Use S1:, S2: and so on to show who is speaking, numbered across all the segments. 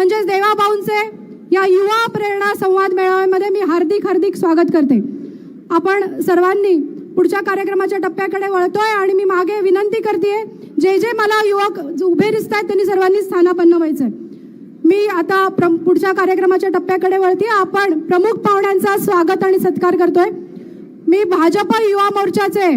S1: म्हणजेच देवाभाऊंचे या युवा प्रेरणा संवाद मेळाव्यामध्ये मी हार्दिक हार्दिक स्वागत करते. आपण सर्वांनी पुढच्या कार्यक्रमाच्या टप्प्याकडे वळतोय आणि मी मागे विनंती करते जे जे मला युवक उभे दिसत आहेत त्यांनी सर्वांनी स्थानापन्न व्हायचं मी आता प्र- पुढच्या कार्यक्रमाच्या टप्प्याकडे वळते. आपण प्रमुख पाहुण्यांचा स्वागत आणि सत्कार करतोय. मी भाजप युवा मोर्चाचे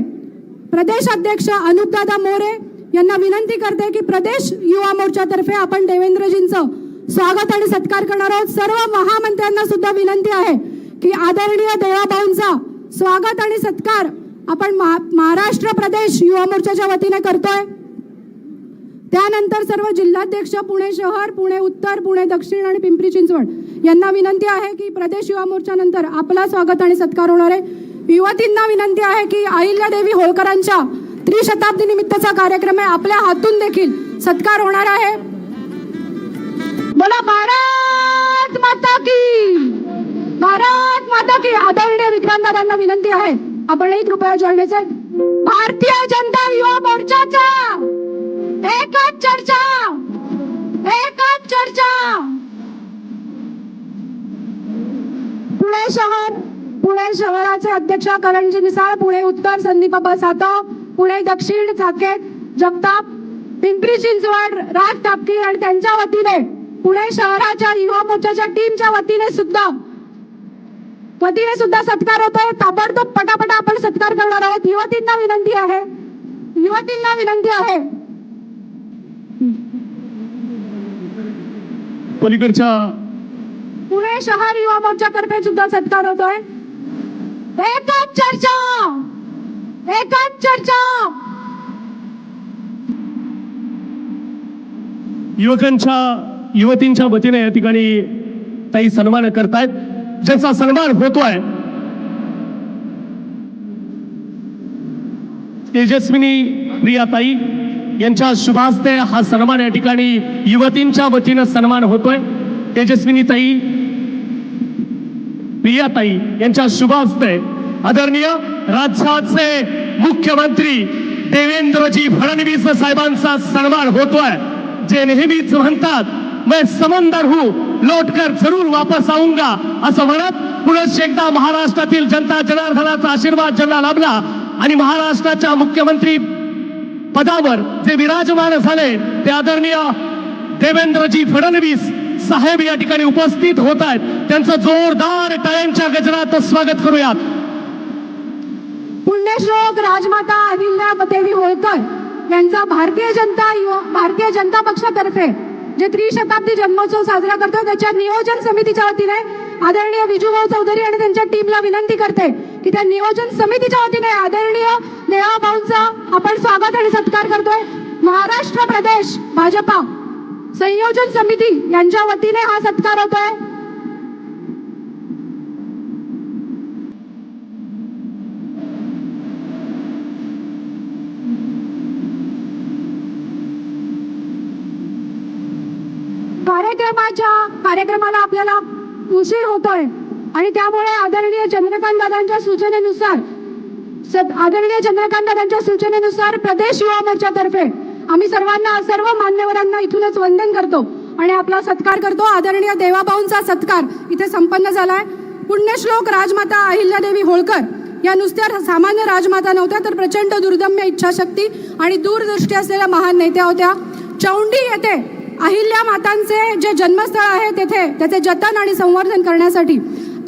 S1: प्रदेश अध्यक्ष अनुपदादा मोरे यांना विनंती करते की प्रदेश युवा मोर्चातर्फे आपण देवेंद्रजींचं स्वागत आणि सत्कार करणार आहोत. सर्व महामंत्र्यांना सुद्धा विनंती आहे की आदरणीय देवाभाऊंचा स्वागत आणि सत्कार आपण महाराष्ट्र प्रदेश युवा मोर्चाच्या वतीने करतोय. त्यानंतर सर्व जिल्हाध्यक्ष पुणे शहर पुणे उत्तर पुणे दक्षिण आणि पिंपरी चिंचवड यांना विनंती आहे की प्रदेश युवा मोर्चानंतर आपला स्वागत आणि सत्कार होणार आहे. युवतींना विनंती आहे की अहिल्यादेवी होळकरांच्या त्रिशताब्दी निमित्तचा कार्यक्रम आहे. आपल्या हातून देखील सत्कार होणार आहे. बोला भारत माता की. भारत माता की. आदरणीय विक्रांतदादांना विनंती आहे आपण एक कृपया जोडण्याचे भारतीय जनता युवा मोर्चाचा एकच चर्चा एकच चर्चा. पुणे शहर पुणे शहराचे अध्यक्ष करणजी मिसाळ पुणे उत्तर संदीप सातव पुणे दक्षिण साकेत जगताप पिंपरी चिंचवड राज तापकी आणि त्यांच्या वतीने पुणे शहराच्या युवा मोर्चाच्या टीमच्या वतीने सुद्धा वतीने सुद्धा सत्कार होतोय. ताबडतोब पटापटा आपण सत्कार करणार आहोत. युवतींना विनंती आहे. युवतींना विनंती आहे.
S2: पलीकडच्या
S1: पुणे शहर युवा मोर्चातर्फे सुद्धा सत्कार होतोय. एकच चर्चा! एकच चर्चा!
S2: युवकांच्या युवतींच्या वतीने या ठिकाणी ताई सन्मान करतायत. ज्यांचा सन्मान होतोय तेजस्विनी प्रियाताई यांच्या शुभास्ते हा सन्मान या ठिकाणी युवतींच्या वतीनं सन्मान होतोय. तेजस्विनी ताई प्रियाताई यांच्या शुभास्ते आदरणीय राज्याचे मुख्यमंत्री देवेंद्रजी फडणवीस साहेबांचा सन्मान होतोय जे नेहमीच म्हणतात मैं समंदर हूँ लौटकर जरूर वापस आऊंगा असं म्हणत पुढे एकदा महाराष्ट्रातील जनता जनार्दनाचा आशीर्वाद ज्यांना लाभला आणि महाराष्ट्राच्या मुख्यमंत्री पदावर जे विराजमान झाले ते आदरणीय देवेंद्रजी फडणवीस साहेब या ठिकाणी उपस्थित होत आहेत. त्यांचं जोरदार टाळ्यांच्या गजरात स्वागत करूयात.
S1: पुण्यश्लोक राजमाता अहिल्या देवी होळकर यांचा भारतीय जनता युवा भारतीय जनता पक्षातर्फे जे त्रिशताब्दी जन्मोत्सव साजरा करतो त्याच्या नियोजन समितीच्या वतीने आदरणीय विजूभाऊ चौधरी आणि त्यांच्या टीमला विनंती करते की त्या नियोजन समितीच्या वतीने आदरणीय देवाभाऊंचा आपण स्वागत आणि सत्कार करतोय. महाराष्ट्र प्रदेश भाजपा संयोजन समिती यांच्या वतीने हा सत्कार होतोय. कार्यक्रमाच्या कार्यक्रमाला आपल्याला उशीर होतोय. आणि त्यामुळे आदरणीय चंद्रकांत दादांच्या सूचनेनुसार आदरणीय चंद्रकांत दादांच्या सूचनेनुसार प्रदेश युवा मोर्चातर्फे आम्ही सर्वांना सर्व मान्यवरांना इथूनच वंदन करतो. आणि आपला सत्कार करतो. आदरणीय देवाभाऊंचा सत्कार इथे संपन्न झालाय. पुण्यश्लोक राजमाता अहिल्यादेवी होळकर. या नुसत्या सामान्य राजमाता नव्हत्या तर प्रचंड दुर्दम्य इच्छाशक्ती आणि दूरदृष्टी असलेल्या महान नेत्या होत्या. चौंडी येथे अहिल्या मातांचे जे जन्मस्थळ आहे तेथे त्याचे जतन आणि संवर्धन करण्यासाठी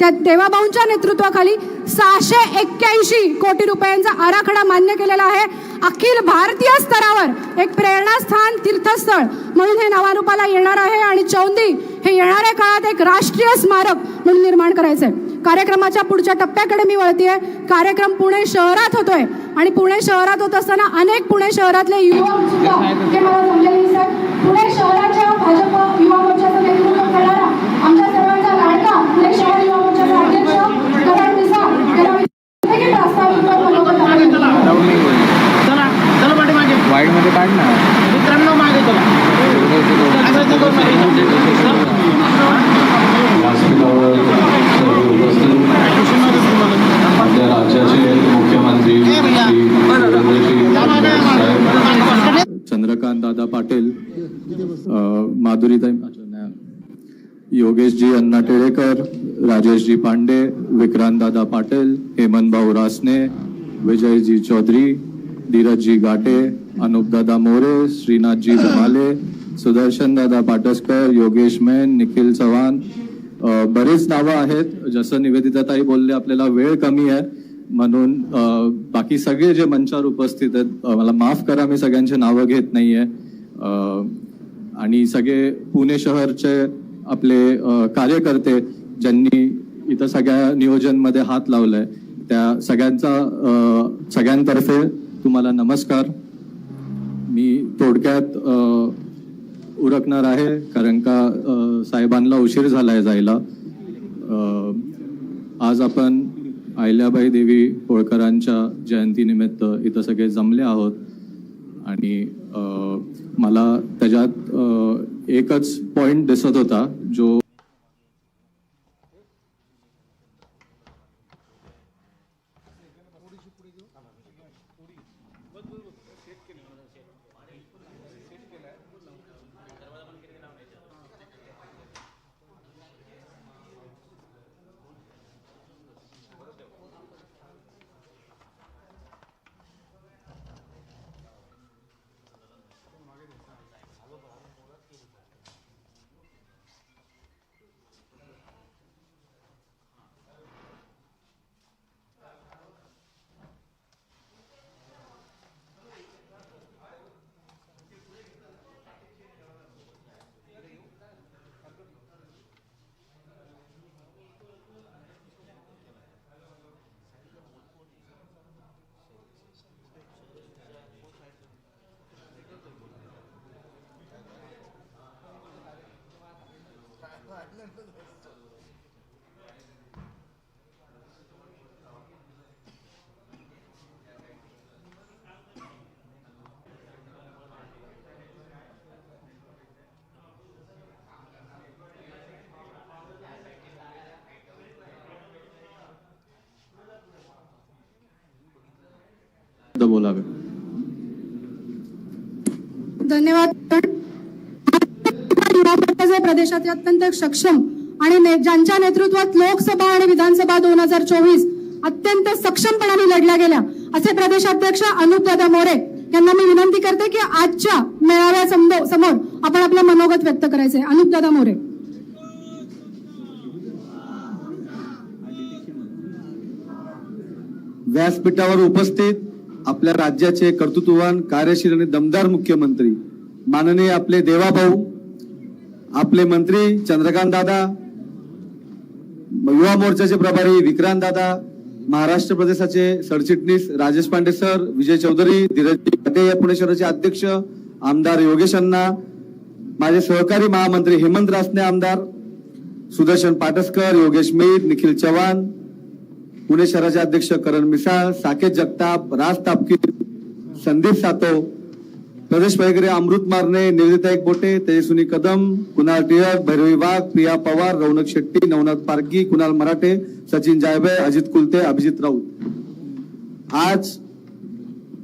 S1: त्या देवाभाऊंच्या नेतृत्वाखाली सहाशे एक्क्याऐंशी कोटी रुपयांचा आराखडा मान्य केलेला आहे. अखिल भारतीय स्तरावर एक प्रेरणास्थान तीर्थस्थळ म्हणून हे नावारूपाला येणार आहे आणि चौंदी हे येणाऱ्या काळात एक राष्ट्रीय स्मारक म्हणून निर्माण करायचंय. कार्यक्रमाच्या पुढच्या टप्प्याकडे मी वळतीये. कार्यक्रम पुणे शहरात होतोय आणि पुणे शहरात होत असताना अनेक पुणे शहरातले युवक सुद्धा जे मला जमलेले दिसतात पुणे शहराच्या भाजप युवा मोर्चाचं नेतृत्व करणारा आमच्या सर्वांचा लाडका पुणे शहर युवा मोर्चाचा अध्यक्ष करण मिसाळ याला विनंती की प्रास्ताविकवर मनोगत आहे.
S3: चला चला पाठीमागे
S4: वाईड मध्ये काढ ना.
S3: मित्रांनो मागे चला.
S5: आपल्या राज्याचे मुख्यमंत्री
S4: चंद्रकांत दादा पाटील अ,
S5: योगेशजी अण्णा टिळेकर राजेशजी पांडे विक्रांतदादा पाटील हेमंतभाऊ रासने विजयजी चौधरी धीरजजी गाटे अनुपदादा मोरे श्रीनाथजी धुमाले सुदर्शनदादा पाटसकर योगेश मेन निखिल चव्हाण. बरेच नावं आहेत. जसं निवेदिताताई बोलले आपल्याला वेळ कमी आहे. म्हणून बाकी सगळे जे मंचावर उपस्थित आहेत मला माफ करा मी सगळ्यांचे नावं घेत नाहीये. आहे आणि सगळे पुणे शहरचे आपले कार्यकर्ते ज्यांनी इथं सगळ्या नियोजनमध्ये हात लावलाय त्या सगळ्यांचा सगळ्यांतर्फे तुम्हाला नमस्कार. मी थोडक्यात उरकणार आहे कारण का साहेबांना उशीर झालाय जायला. आज आपण अहिल्याबाई देवी होळकरांच्या जयंतीनिमित्त इथं सगळे जमले आहोत. आणि मला त्याच्यात एकच पॉइंट दिसत होता जो बोलावे
S1: धन्यवाद युवा मोर्चाचे अत्यंत सक्षम आणि ने- ज्यांच्या नेतृत्वात लोकसभा आणि विधानसभा दोन हजार चोवीस अत्यंत सक्षमपणाने लढल्या गेल्या असे प्रदेशाध्यक्ष अनुपदादा मोरे यांना मी विनंती करते की आजच्या मेळाव्या समोर आपण आपलं मनोगत व्यक्त करायचंय. अनुपदादा मोरे.
S4: व्यासपीठावर उपस्थित आपल्या राज्याचे कर्तृत्ववान कार्यशील आणि दमदार मुख्यमंत्री माननीय आपले देवाभाऊ आपले मंत्री चंद्रकांत दादा युवा मोर्चाचे प्रभारी विक्रांत दादा महाराष्ट्र प्रदेशाचे सरचिटणीस राजेश पांडे सर विजय चौधरी धीरज पाटे या पुणे शहराचे अध्यक्ष आमदार योगेश अण्णा माझे सहकारी महामंत्री हेमंत रासने आमदार सुदर्शन पाटसकर योगेश मीर निखिल चव्हाण पुणे शहराचे अध्यक्ष करण मिसाळ साकेत जगताप राज तापकीर संदीप सातव प्रदेश पैगरे अमृत मारणे निवेदिता एकबोटे तेजस्विनी कदम कुणाल टिळक भैरवी वाघ प्रिया पवार रौनक शेट्टी नवनाथ पारगी कुणाल मराठे सचिन जायबे अजित कुलते अभिजित राऊत. आज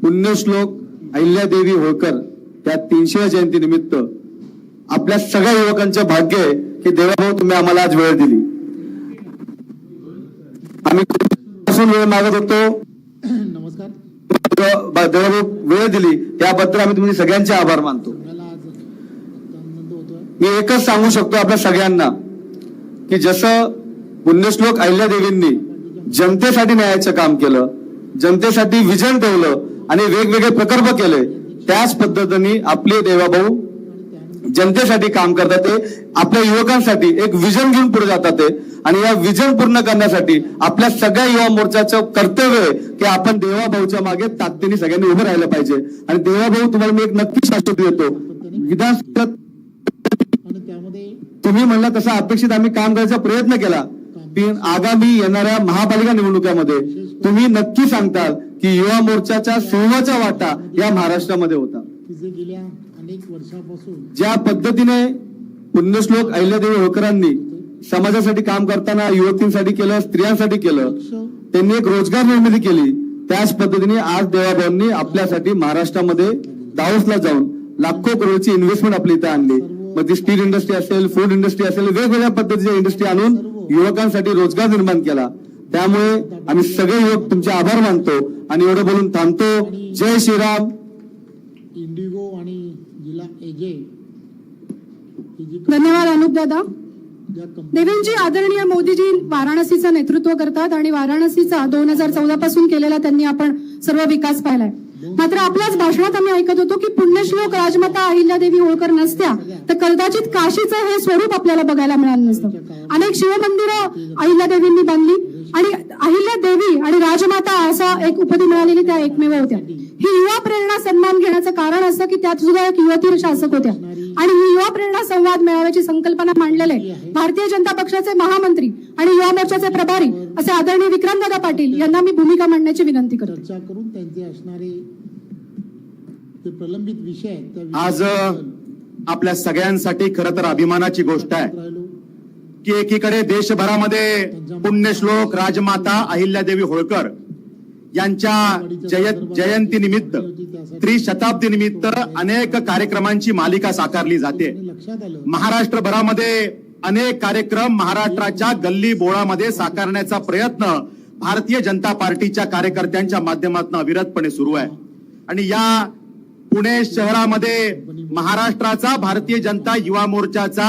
S4: पुण्यश्लोक अहिल्यादेवी होळकर त्या तीनशे जयंती निमित्त आपल्या सगळ्या युवकांचे भाग्य आहे की देवाभाऊ तुम्ही आम्हाला आज वेळ दिली. आम्ही वेळ मागत होतो. देवाभाऊ वेळ दिली त्याबद्दल आम्ही तुम्ही सगळ्यांचे आभार मानतो. मी एकच सांगू शकतो आपल्या सगळ्यांना की जसं पुण्यश्लोक अहिल्यादेवींनी जनतेसाठी न्यायाचं काम केलं जनतेसाठी विजन ठेवलं आणि वेगवेगळे प्रकल्प केले त्याच पद्धतीने आपले देवाभाऊ जनतेसाठी काम करतात ते आपल्या युवकांसाठी एक विजन घेऊन पुढे जातात ते. आणि या विजन पूर्ण करण्यासाठी आपल्या सगळ्या युवा मोर्चाचं कर्तव्य आहे की आपण देवाभाऊच्या मागे ताकदीने सगळ्यांनी उभं राहिलं पाहिजे. आणि देवाभाऊ तुम्हाला मी एक नक्की शाश्वती देतो. विधानसभेत
S3: त्यामध्ये
S4: तुम्ही म्हणला तसा अपेक्षित आम्ही काम करायचा प्रयत्न केला. आगामी येणाऱ्या महापालिका निवडणुकीमध्ये तुम्ही नक्की सांगताल की युवा मोर्चाच्या सिंहाचा वाटा या महाराष्ट्रामध्ये होता.
S3: गेल्या अनेक वर्षापासून
S4: ज्या पद्धतीने पुण्यश्लोक अहिल्यादेवी होळकरांनी समाजासाठी काम करताना युवतींसाठी केलं स्त्रियांसाठी केलं त्यांनी एक रोजगार निर्मिती केली. त्याच पद्धतीने आज देवाभाऊंनी आपल्यासाठी महाराष्ट्रामध्ये दाओसला जाऊन लाखो करोडची इन्व्हेस्टमेंट आपली इथं आणली. मग ती स्टील इंडस्ट्री असेल फूड इंडस्ट्री असेल वेगवेगळ्या पद्धतीच्या इंडस्ट्री आणून युवकांसाठी रोजगार निर्माण केला. त्यामुळे आम्ही सगळे युवक तुमचे आभार मानतो आणि एवढं बोलून थांबतो. जय श्रीराम.
S3: इंडिगो आणि जिल्हा
S1: धन्यवाद अनुप दादा. देवेंजी आदरणीय मोदीजी वाराणसीचं नेतृत्व करतात आणि वाराणसीचा दोन हजार चौदा पासून केलेला त्यांनी आपण सर्व विकास पाहिलाय. मात्र आपल्याच भाषणात आम्ही ऐकत होतो की पुण्यश्लोक राजमाता अहिल्यादेवी होळकर नसत्या तर कदाचित काशीचं हे स्वरूप आपल्याला बघायला मिळालं नसतं. अनेक शिवमंदिरं अहिल्यादेवींनी बांधली आणि अहिल्या देवी आणि राजमाता असा एक उपाधी मिळालेली त्या एकमेव होत्या. ही युवा प्रेरणा सन्मान घेण्याचं कारण असं की त्यात सुद्धा एक युवती शासक होत्या. आणि ही युवा प्रेरणा संवाद मेळाव्याची संकल्पना मांडलेले भारतीय जनता पक्षाचे महामंत्री आणि युवा मोर्चाचे प्रभारी असे आदरणीय विक्रमदादा पाटील यांना मी भूमिका मांडण्याची विनंती करतो.
S3: चर्चा करून त्यांचे असणारे प्रलंबित विषय
S6: आज आपल्या सगळ्यांसाठी खरं तर अभिमानाची गोष्ट आहे की एकीकडे देशभरामध्ये पुण्यश्लोक राजमाता अहिल्यादेवी होळकर यांच्या जय जयंती निमित्त त्रिशताब्दी निमित्त अनेक कार्यक्रमांची मालिका साकारली जाते. महाराष्ट्रभरामध्ये अनेक कार्यक्रम महाराष्ट्राच्या गल्ली बोळामध्ये साकारण्याचा प्रयत्न भारतीय जनता पार्टीच्या कार्यकर्त्यांच्या माध्यमातून अविरतपणे सुरू आहे. आणि या पुणे शहरामध्ये महाराष्ट्राचा भारतीय जनता युवा मोर्चाचा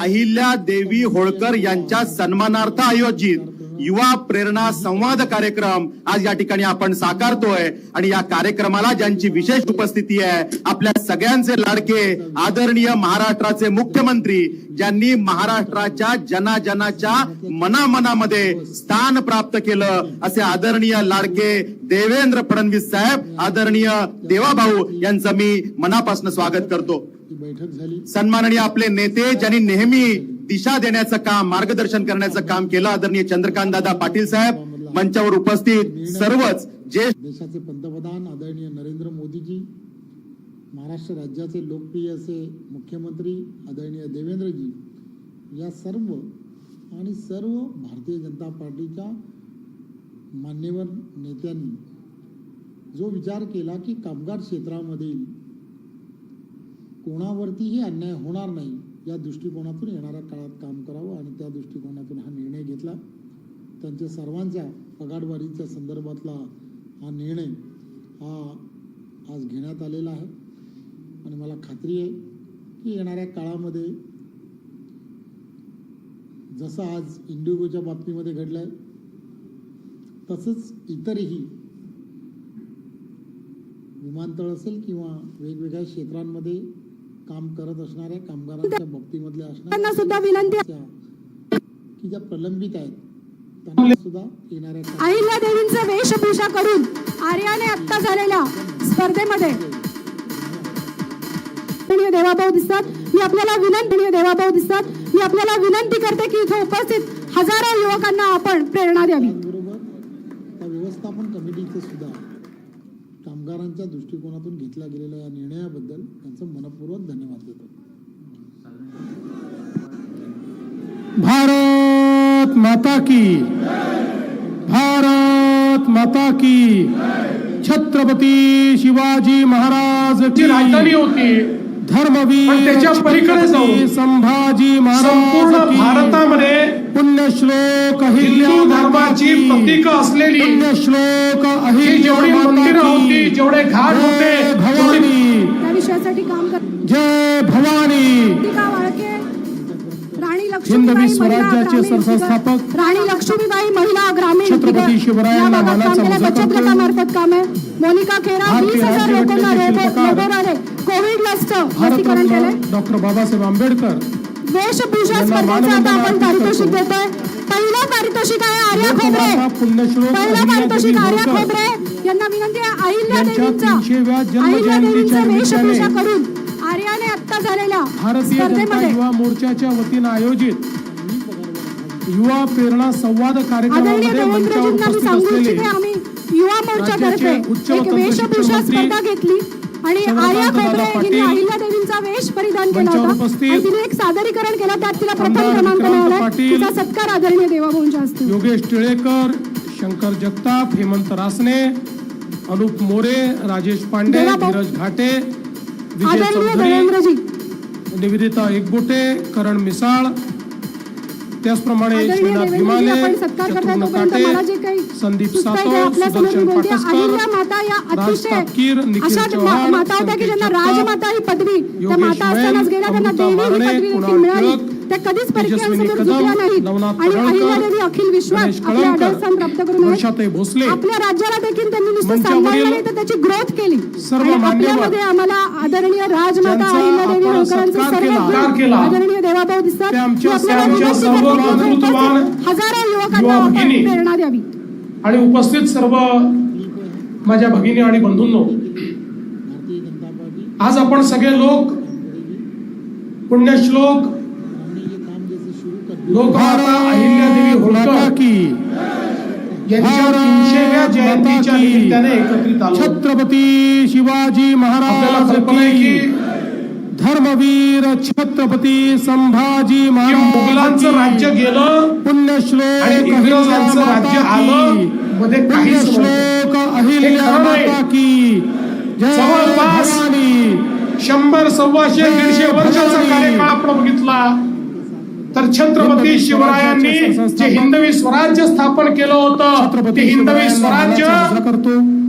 S6: अहिल्या देवी होळकर यांच्या सन्मानार्थ आयोजित युवा प्रेरणा संवाद कार्यक्रम आज या ठिकाणी आपण साकारतोय. आणि या कार्यक्रमाला ज्यांची विशेष उपस्थिती आहे आपल्या सगळ्यांचे लाडके आदरणीय महाराष्ट्राचे मुख्यमंत्री ज्यांनी महाराष्ट्राच्या जनाजनाच्या मनामनामध्ये स्थान प्राप्त केलं असे आदरणीय लाडके देवेंद्र फडणवीस साहेब आदरणीय देवाभाऊ यांचं मी मनापासून स्वागत करतो. सन्माननीय आपले नेते ज्यांनी नेहमी दिशा देण्याचं काम मार्गदर्शन करण्याचं काम केलं आदरणीय चंद्रकांत दादा पाटील साहेब. मंचावर उपस्थित सर्वच जे
S3: देशाचे पंतप्रधान आदरणीय नरेंद्र मोदीजी महाराष्ट्र राज्याचे लोकप्रिय असे मुख्यमंत्री आदरणीय देवेंद्रजी या सर्व आणि सर्व भारतीय जनता पार्टीच्या मान्यवर नेत्यांनी जो विचार केला की कामगार क्षेत्रामधील कोणावरतीही अन्याय होणार नाही या दृष्टिकोनातून येणाऱ्या काळात काम करावं आणि त्या दृष्टिकोनातून हा निर्णय घेतला. त्यांच्या सर्वांच्या पगारवाढीच्या संदर्भातला हा निर्णय हा आज घेण्यात आलेला आहे. आणि मला खात्री आहे की येणाऱ्या काळामध्ये जसं आज इंडिगोच्या बाबतीमध्ये घडलं आहे तसंच इतरही विमानतळ असेल किंवा वेगवेगळ्या क्षेत्रांमध्ये काम करत असणाऱ्या कामगारांच्या बाबतीमधल्या
S1: त्यांना सुद्धा विनंती.
S3: असणाऱ्या की ज्या प्रलंबित आहेत त्यांना सुद्धा येणाऱ्या
S1: अहिल्या देवींचा वेशभूषा करून आर्याने आत्ता झालेल्या स्पर्धेमध्ये देवाभाऊ दिसतात. मी आपल्याला विनंती देवाभाऊ दिसतात. मी आपल्याला विनंती करते की इथे उपस्थित हजारो युवकांना आपण प्रेरणा द्यावी.
S3: त्याचबरोबर त्या व्यवस्थापन कमिटीचं सुद्धा कामगारांच्या दृष्टिकोनातून घेतल्या गेलेल्या या निर्णयाबद्दल त्यांचं मनपूर्वक धन्यवाद देतो.
S2: भारत माता की भारत माता की। छत्रपती शिवाजी महाराज
S7: ची राजधानी होती।
S2: धर्मवीर
S7: त्याच्या पलीकडे
S2: संभाजी
S7: संपूर्ण
S2: महाराज की।
S7: भारतामध्ये
S2: पुण्यश्लोक
S7: हिंदू धर्माची प्रतीक असलेली.
S2: पुण्यश्लोक
S7: जेवढी मंदिरं. होती जेवढे घाट होते
S2: भवानी.
S1: या विषयासाठी काम कर
S2: जय भवानी.
S1: राणी लक्ष्मीबाई महिला
S2: स्वराज्याचे
S1: ग्रामीण
S2: सरसंस्थापक
S1: राणी लक्ष्मीबाई महिला
S2: छत्रपती
S1: केलं. बचत. गटामार्फत काम आहे. मोनिका खेरा वीस हजार लोकांना कोविड लसचं लसीकरण केलंय.
S2: डॉक्टर बाबासाहेब आंबेडकर.
S1: वेशभूषा स्पर्धेचं आता आपण पारितोषिक. देतोय. पहिलं पारितोषिक आहे आर्या खोबरे. पहिलं पारितोषिक आर्या खोबरे. यांना विनंती आहे अहिल्या देवींचा
S2: 300व्या जन्म
S1: अहिल्या देवींचा वेशभूषा करून आर्याने आत्ता झालेल्या
S2: भारतीय
S1: स्पर्धेमध्ये
S2: युवा मोर्चाच्या वतीनं आयोजित युवा प्रेरणा संवाद कार्यक्रमामध्ये मंचावर उपस्थित असलेले
S1: युवा
S2: व
S1: एक वेशभूषा स्पर्धा घेतली. आणि आर्या खोबरे हिने अहिल्या देवींचा वेश परिधान केला होता. आणि तिने एक सादरीकरण केलं त्यात तिला प्रथम क्रमांक मिळाला तिचा सत्कार आदरणीय देवाभाऊंच्या हस्ते
S2: योगेश टिळेकर शंकर जगताप हेमंत रासने अनुप मोरे राजेश पांडे. धीरज घाटे
S7: निवेदिता एकबोटे करण मिसाळ. त्याचप्रमाणे
S1: आदरणीय
S7: श्रीनाथ
S1: देवेंद्रजी,
S7: हिमाले
S1: आपण सत्कार करताय
S7: शत्रुघ्न
S1: तोपर्यंत मला जे
S7: काटे संदीप सातव सुदर्शन पाटसकर
S1: माता अशा होत्या की ज्यांना राजमाता ही पदवी त्या
S7: योगेश
S1: माता
S7: मैन,
S1: असतानाच गेल्या त्यांना देवी ही पदवी मिळाली. त्या कधीच झुकल्या नाहीत आणि अहिल्यादेवी अखिल विश्वास आपले प्राप्त करून आपल्या राज्याला देखील त्यांनी नुसतं सांभाळलं नाही तर त्याची ग्रोथ केली.
S7: सर्व
S1: आणि
S7: मान्यवर
S1: आपल्यामध्ये आम्हाला आदरणीय राजमाता अहिल्यादेवी होळकरांचे सर्व. आदरणीय देवाभाऊ दिसतात. हजारो युवकांना. प्रेरणा द्यावी.
S7: आणि उपस्थित सर्व माझ्या भगिनी आणि बंधूंनो आज आपण सगळे लोक पुण्यश्लोक लोकमाता अहिल्यादेवी होळकर यांच्या तीनशेव्या जयंतीच्या निमित्ताने एकत्रित आलो.
S8: छत्रपती शिवाजी महाराज धर्मवीर छत्रपती संभाजी
S7: मुघलांचं राज्य गेलं
S8: पुण्यश्लोक
S7: इंग्रजांचं राज्य आलं मध्ये नव्हतं.
S8: पुण्यश्लोक अहिल्या. माता की
S7: जवळपास शंभर सव्वाशे दीडशे वर्षाचा कार्यकाळ आपण बघितला तर छत्रपती शिवरायांनी जे हिंदवी स्वराज्य स्थापन केलं होतं ते
S8: छत्रपती
S7: हिंदवी स्वराज्य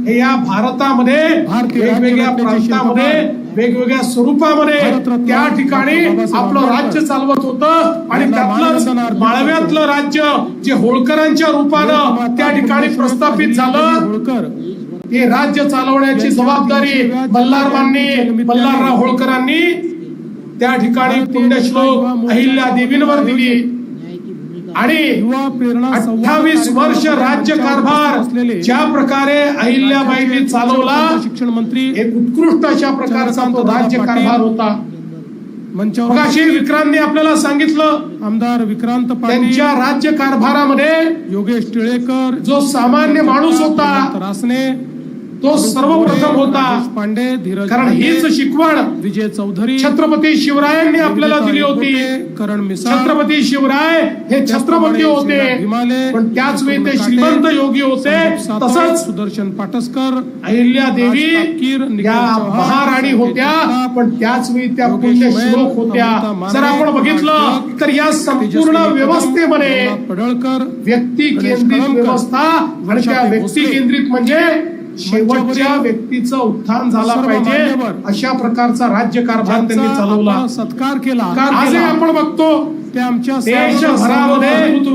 S7: हे या भारतामध्ये
S8: भारतीय
S7: वेगवेगळ्या प्रांतामध्ये वेगवेगळ्या स्वरूपामध्ये त्या ठिकाणी आपलं राज्य चालवत होतं. आणि
S8: अर्पण
S7: माळव्यातलं राज्य जे होळकरांच्या रूपानं त्या ठिकाणी प्रस्थापित झालं हे राज्य चालवण्याची जबाबदारी मल्हारबांनी मल्हारराव होळकरांनी त्या ठिकाणी पुण्यश्लोक अहिल्या देवींवर दिली. आणि अठ्ठावीस वर्ष
S8: असलेले
S7: ज्या प्रकारे अहिल्याबाईंनी चालवला
S8: शिक्षण मंत्री
S7: एक उत्कृष्ट अशा प्रकारचा तो राज्य कारभार होता.
S8: मंचावर
S7: विक्रांतने आपल्याला सांगितलं
S8: आमदार विक्रांत पाटील
S7: त्यांच्या राज्य कारभारामध्ये
S8: योगेश टिळेकर
S7: जो सामान्य माणूस होता
S8: रासने
S7: तो सर्वप्रथम होता.
S8: पांडे धीरज
S7: कारण हीच शिकवण
S8: विजय चौधरी
S7: छत्रपती शिवरायांनी आपल्याला दिली होती.
S8: करण
S7: छत्रपती शिवराय हे छत्रपती होते.
S8: हिमालय
S7: पण त्याच वेळी ते श्रीमंत योगी होते. तसंच
S8: सुदर्शन पाटसकर
S7: अहिल्या देवी महाराणी होत्या. पण त्याच वेळी त्या पुण्य श्लोक होत्या? जर आपण बघितलं तर या संपूर्ण व्यवस्थेमध्ये
S8: पडळकर
S7: व्यक्ती केंद्रित व्यवस्था आणि त्या व्यक्ती केंद्रित म्हणजे शेवटच्या व्यक्तीचं उत्थान झाला पाहिजे. अशा प्रकारचा राज्य कारभार त्यांनी चालवला.
S8: सत्कार केला.
S7: आपण बघतो
S8: ते आमच्या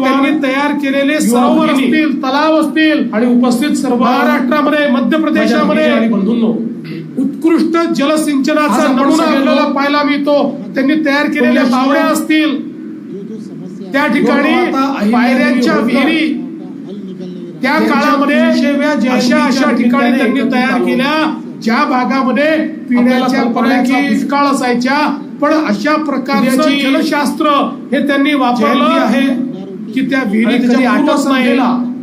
S7: त्यांनी तयार केलेले सरोवर असतील तलाव असतील आणि उपस्थित सर्व महाराष्ट्रामध्ये मध्य प्रदेशामध्ये बंधूंनो उत्कृष्ट जलसिंचनाचा नमुना आपल्याला पाहायला मिळतो. त्यांनी तयार केलेल्या बावड्या असतील. त्या ठिकाणी पायऱ्यांच्या विहिरी त्या काळामध्ये अशा अशा ठिकाणी त्यांनी तयार केल्या ज्या भागामध्ये पिण्याच्या पाण्याचा दुष्काळ असायच्या पण अशा प्रकारचं जलशास्त्र हे त्यांनी वापरलं आहे. की त्या विहिरी कधी आटत नाही.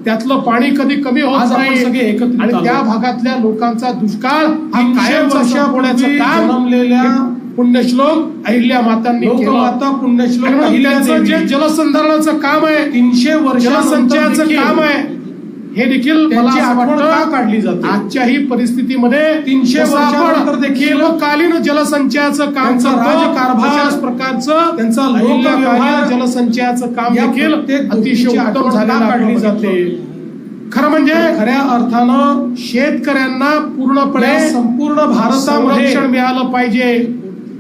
S7: त्यातलं पाणी कधी कमी होत नाही. आणि त्या भागातल्या लोकांचा दुष्काळ हा कायम वर्षा होण्याचं काम पुण्यश्लोक अहिल्या मातांनी आता पुण्यश्लोक जे जलसंधारणाचं काम आहे तीनशे वर्ष जलसंचयाचं काम आहे हे देखील काढली जाते? आजच्याही परिस्थितीमध्ये तीनशे वर्षानंतर देखील कालीन जलसंचयाचं काम राजकारभार प्रकारचं त्यांचा लोकव्यवहार जलसंचयाचं काम देखील अतिशय उत्तम झालेला काढली जाते? खरं म्हणजे खऱ्या अर्थानं शेतकऱ्यांना पूर्णपणे संपूर्ण भारतामध्ये रक्षण मिळालं पाहिजे.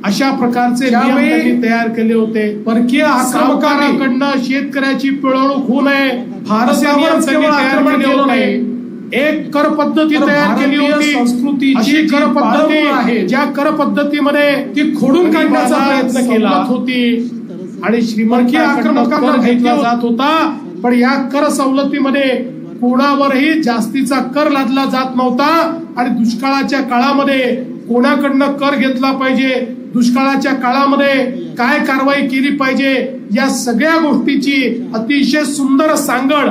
S7: अशा प्रकारचे नियम त्यांनी तयार केले होते. परकीय सावकाराकडनं शेतकऱ्याची पिळवणूक होऊ नये. भारतावर त्यांनी तयार केले होते. एक कर पद्धती तयार केली होती. संस्कृती अशी कर पद्धती आहे ज्या कर पद्धतीमध्ये ती खोडून काढण्याचा प्रयत्न केला. होती. आणि श्रीमंती आक्रमकांना घेतला जात होता. पण या कर सवलतीमध्ये कोणावरही जास्तीचा कर लादला जात नव्हता. आणि दुष्काळाच्या काळामध्ये कोणाकडनं कर घेतला पाहिजे? दुष्काळाच्या काळामध्ये काय कारवाई केली पाहिजे? या सगळ्या गोष्टीची अतिशय सुंदर सांगड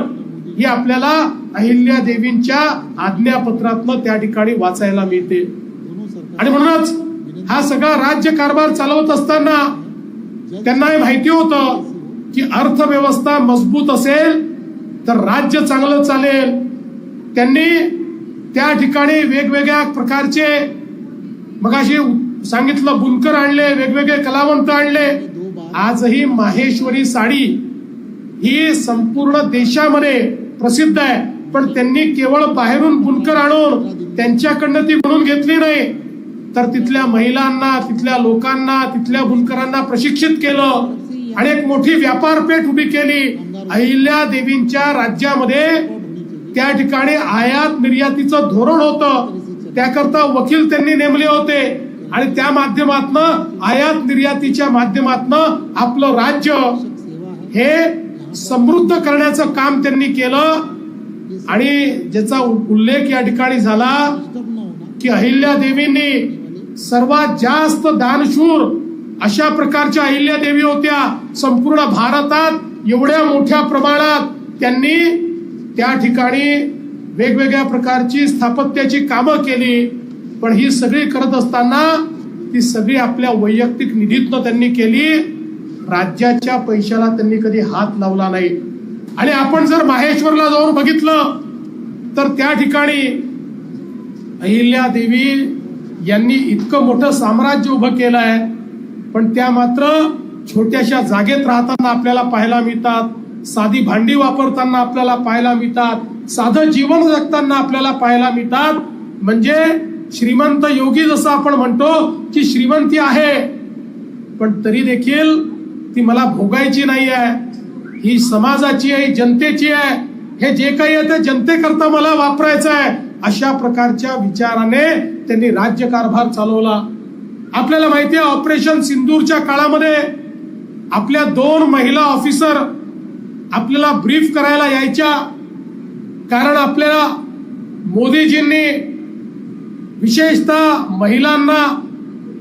S7: ही आपल्याला अहिल्या देवींच्या आज्ञापत्रातनं त्या ठिकाणी वाचायला मिळते. आणि म्हणूनच हा सगळा राज्य कारभार चालवत असताना त्यांना हे माहिती होतं की अर्थव्यवस्था मजबूत असेल तर राज्य चांगलं चालेल. त्यांनी त्या ठिकाणी वेगवेगळ्या प्रकारचे मगाशी सांगितलं बुनकर आणले वेगवेगळे कलावंत आणले. आजही माहेश्वरी साडी ही संपूर्ण देशामध्ये प्रसिद्ध आहे. पण त्यांनी केवळ बाहेरून बुनकर आणून त्यांच्याकडनं ती म्हणून घेतली नाही. तर तिथल्या महिलांना तिथल्या लोकांना तिथल्या बुनकरांना प्रशिक्षित केलं आणि एक मोठी व्यापारपेठ उभी केली. अहिल्या देवींच्या राज्यामध्ये त्या ठिकाणी आयात निर्यातीचं धोरण होतं. त्याकरता वकील त्यांनी नेमले होते. आणि त्या माध्यमातनं आयात निर्यातीच्या माध्यमातनं आपलं राज्य हे समृद्ध करण्याचं काम त्यांनी केलं. आणि ज्याचा उल्लेख या ठिकाणी झाला की अहिल्या देवींनी सर्वात जास्त दानशूर अशा प्रकारच्या अहिल्या देवी होत्या. संपूर्ण भारतात एवढ्या मोठ्या प्रमाणात त्यांनी त्या ठिकाणी वेगवेगळ्या प्रकारची स्थापत्याची कामं केली पण ही सगळी करत असताना ती सगळी आपल्या वैयक्तिक निधीतनं त्यांनी केली. राज्याच्या पैशाला त्यांनी कधी हात लावला नाही. आणि आपण जर माहेश्वरला जाऊन बघितलं तर त्या ठिकाणी अहिल्या देवी यांनी इतकं मोठं साम्राज्य उभं केलं आहे पण त्या मात्र छोट्याशा जागेत राहताना आपल्याला पाहायला मिळतात. साधी भांडी वापरताना आपल्याला पाहायला मिळतात. साधं जीवन जगताना आपल्याला पाहायला मिळतात. म्हणजे श्रीमंत योगी जसं आपण म्हणतो की श्रीमंती आहे पण तरी देखील ती मला भोगायची नाही आहे ही समाजाची आहे ही जनतेची आहे. हे जे काही आहे ते जनतेकरता मला वापरायचं आहे अशा प्रकारच्या विचाराने त्यांनी राज्यकारभार चालवला. आपल्याला माहिती आहे ऑपरेशन सिंदूरच्या काळामध्ये आपल्या दोन महिला ऑफिसर आपल्याला ब्रीफ करायला यायच्या. कारण आपल्याला मोदीजींनी विशेषतः महिलांना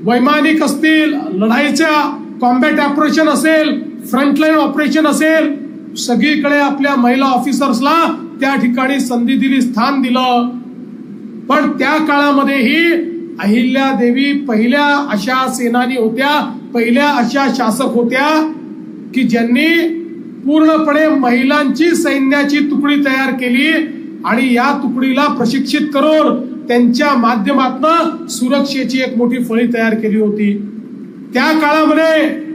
S7: वैमानिक असतील लढाईच्या कॉम्बॅट ऑपरेशन असेल फ्रंटलाईन ऑपरेशन असेल सगळीकडे आपल्या महिला ऑफिसर्सला त्या ठिकाणी संधी दिली स्थान दिलं. पण त्या काळामध्येही अहिल्या देवी पहिल्या अशा सेनानी होत्या पहिल्या अशा शासक होत्या की ज्यांनी पूर्णपणे महिलांची सैन्याची तुकडी तयार केली आणि या तुकडीला प्रशिक्षित करून त्यांच्या माध्यमातून सुरक्षेची एक मोठी फळी तयार केली होती. त्या काळामध्ये